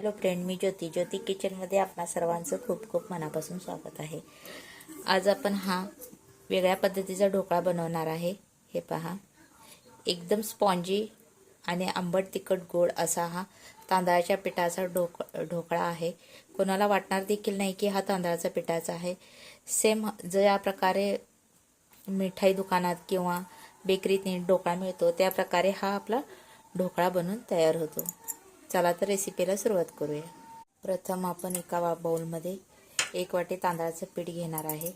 Hello friend मी ज्योती. ज्योती किचनमध्ये आपणा सर्वांचं खूप खूप मनापासून स्वागत आहे. आज आपण हा वेगळ्या पद्धतीचा ढोकळा बनवणार आहे. हे पहा. एकदम स्पॉन्जी आणि आंबट तिखट गोड असा हा तांदळाच्या पिठाचा ढोक ढोकळा आहे. कोणाला वाटणार देखील नाही की हा तांदळाचा पिठाचा आहे. सेम ज्या प्रकारे मिठाई दुकानात किंवा बेकरीत ढोकळा मिळतो त्या प्रकारे हा आपला ढोकळा बनून तयार होतो. चला तर रेसिपीला सुरुवात करूया. प्रथम आपण एका बाउलमध्ये एक वाटी तांदळाचं पीठ घेणार आहे.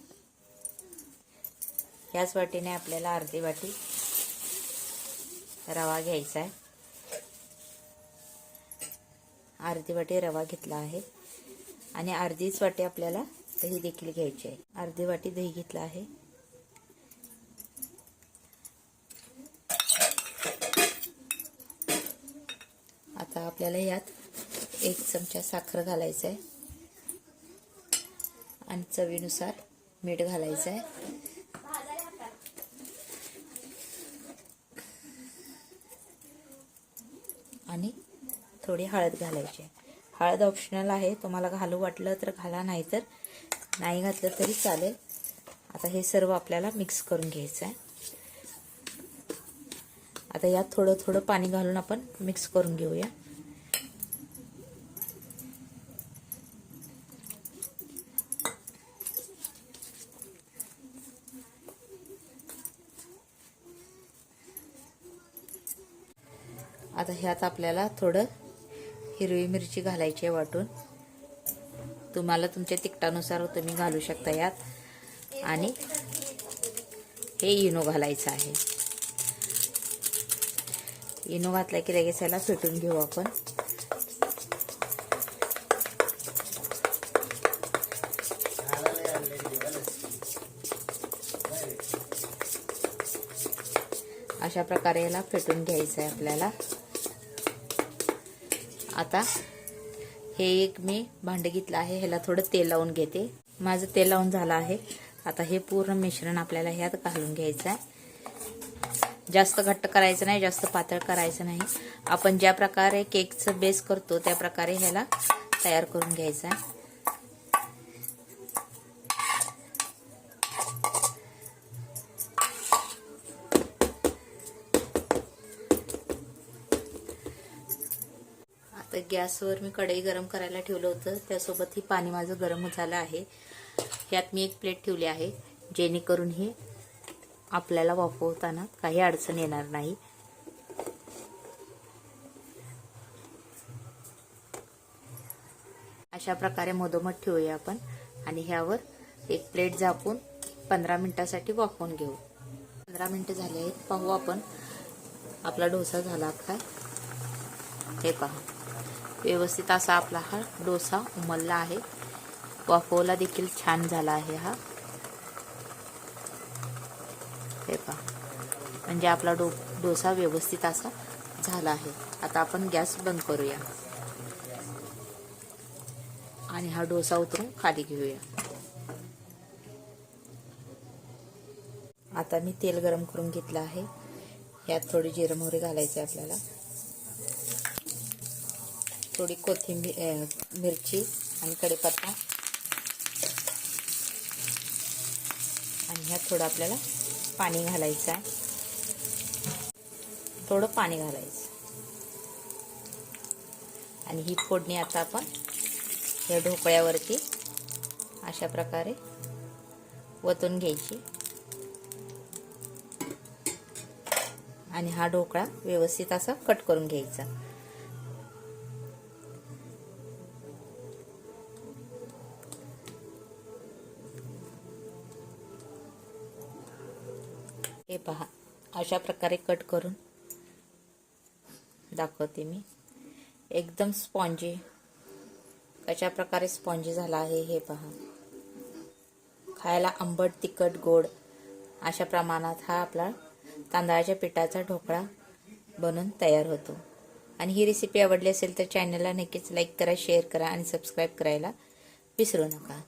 याच वाटीने आपल्याला अर्धी वाटी रवा घ्यायचा आहे. अर्धी वाटी रवा घेतला आहे. आणि अर्धीच वाटी आपल्याला दही देखील घ्यायची आहे. अर्धी वाटी दही घेतला आहे. आता आपल्याला यात एक चमचा साखर घालायचं आहे आणि चवीनुसार मीठ घालायचं आहे आणि थोडी हळद घालायची. आहे हळद ऑप्शनल आहे. तुम्हाला घालू वाटलं तर घाला नाही तर नाही घातलं तरी चालेल. आता हे सर्व आपल्याला मिक्स करून घ्यायचं आहे आता यात थोडं थोडं पाणी घालून आपण मिक्स करून घेऊया. आता ह्यात आपल्याला थोडं हिरवी मिरची घालायची आहे वाटून. तुम्हाला तुमच्या तिखटानुसार तुम्ही घालू शकता यात. आणि हे इनो घालायचं आहे. इनो घातला की लगेच याला फेटून घेऊ आपण. अशा प्रकारे याला फेटून घ्यायचं आहे आपल्याला. आता हे एक मी भांडे घेतलं आहे. ह्याला थोडं तेल लावून घेते. माझं तेल लावून झालं आहे. आता हे पूर्ण मिश्रण आपल्याला ह्यात घालून घ्यायचं आहे. जास्त घट्ट करायचं नाही जास्त पातळ करायचं नाही. आपण ज्या प्रकारे केकचं बेस करतो त्या प्रकारे ह्याला तयार करून घ्यायचं आहे. तर गॅसवर मी कढई गरम करायला ठेवलं होतं. त्यासोबत ही पाणी माझं गरम झालं आहे. ह्यात मी एक प्लेट ठेवली आहे. जेणेकरून हे आपल्याला वाफवताना काही अडचण येणार नाही. अशा प्रकारे मधोमध ठेवूया आपण आणि ह्यावर एक प्लेट झाकून पंधरा मिनिटासाठी वाफवून घेऊ. पंधरा मिनिटं झाले आहेत. पाहू आपण. आपला डोसा झाला काय हे पहा. व्यवस्थित असा आपला हा डोसा उमलला आहे. वाफवला देखील छान झाला आहे हा. हे पहा. म्हणजे आपला डो डोसा व्यवस्थित असा झाला आहे. आता आपण गॅस बंद करूया. आणि हा डोसा उतरून खाली घेऊया. आता मी तेल गरम करून घेतलं आहे. यात थोडी जिरं मोहरी घालायची आपल्याला. थोडी कोथिंबीर मिरची आणि कढीपत्ता. आणि ह्यात थोडं आपल्याला पाणी घालायचं आहे. थोडं पाणी घालायचं. आणि ही फोडणी आता आपण या ढोकळ्यावरती अशा प्रकारे वतून घ्यायची. आणि हा ढोकळा व्यवस्थित असा कट करून घ्यायचा. हे पहा. अशा प्रकारे कट करून दाखवते मी. एकदम स्पॉन्जी. कशा प्रकारे स्पॉन्जी झाला आहे हे पहा. खायला आंबट तिखट गोड अशा प्रमाणात हा आपला तांदळाच्या पिठाचा ढोकळा बनून तयार होतो. आणि ही रेसिपी आवडली असेल तर चॅनलला नक्कीच लाईक करा शेअर करा आणि सबस्क्राईब करायला विसरू नका.